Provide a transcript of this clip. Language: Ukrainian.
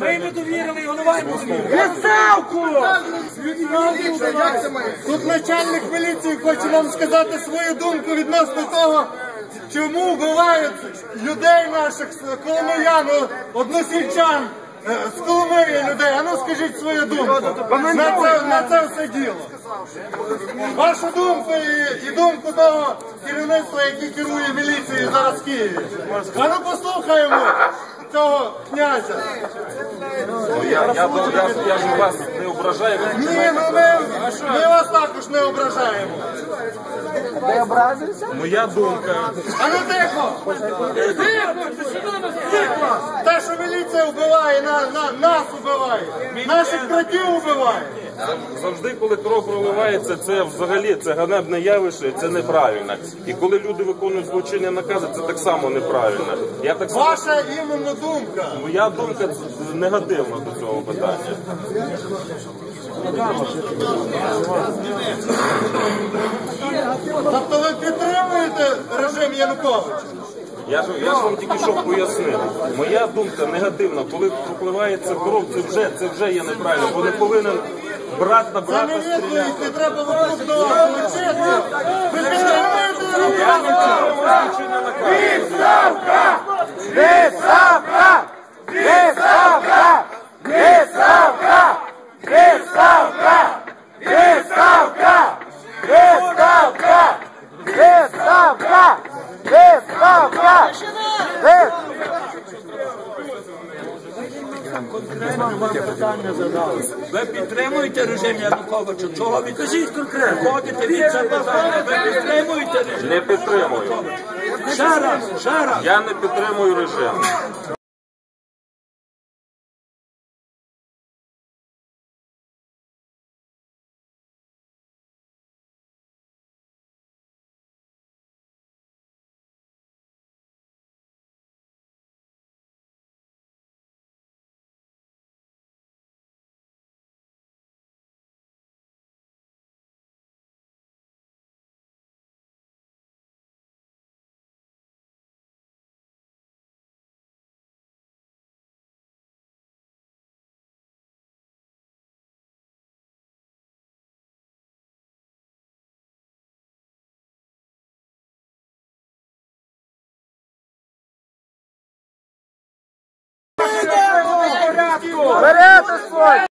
Ми не довірили, голова йому! Тут начальник міліції хоче нам сказати свою думку відносно того, чому вбивають людей наших коломиян, односельчан. е, З Коломиї людей, а ну скажіть свою думку на це, на це все діло. Вашу думку і, і думку того керівництва, яке керує міліцією зараз в Києві. А ну послухаємо цього князя. Я, я ж вас не ображаю. Ні, ну ми, ми вас також не ображаємо. Моя думка. А ну тихо! Тихо! Те, що міліція вбиває, на, на, нас вбиває, наших братів вбиває. Завжди, коли кров проливається, це взагалі це ганебне явище, це неправильно. І коли люди виконують злочинні накази, це так само неправильно. Я так само Ваша іменно думка. моя думка негативна до цього питання. Тобто ви підтримуєте режим Януковича? Я ж я ж вам тільки що пояснив. Моя думка негативна. Коли пропливається кров, це вже це вже є неправильно. Бо не повинен брат на Це брата не стріляти. відповідь, не треба того кричати. Ви підтримуєте Я не Януковича? підтримую. Відставка! Відставка! Відставка! Відставка! Відставка! Відставка! Відставка! Відставка! Відставка! Ви підтримуєте режим Януковича? Чого ви кажіть конкретно? Ходите від це питання. Ви підтримуєте режим? Не підтримую. Ще раз, ще раз. Я не підтримую режим. Вперед, Господь!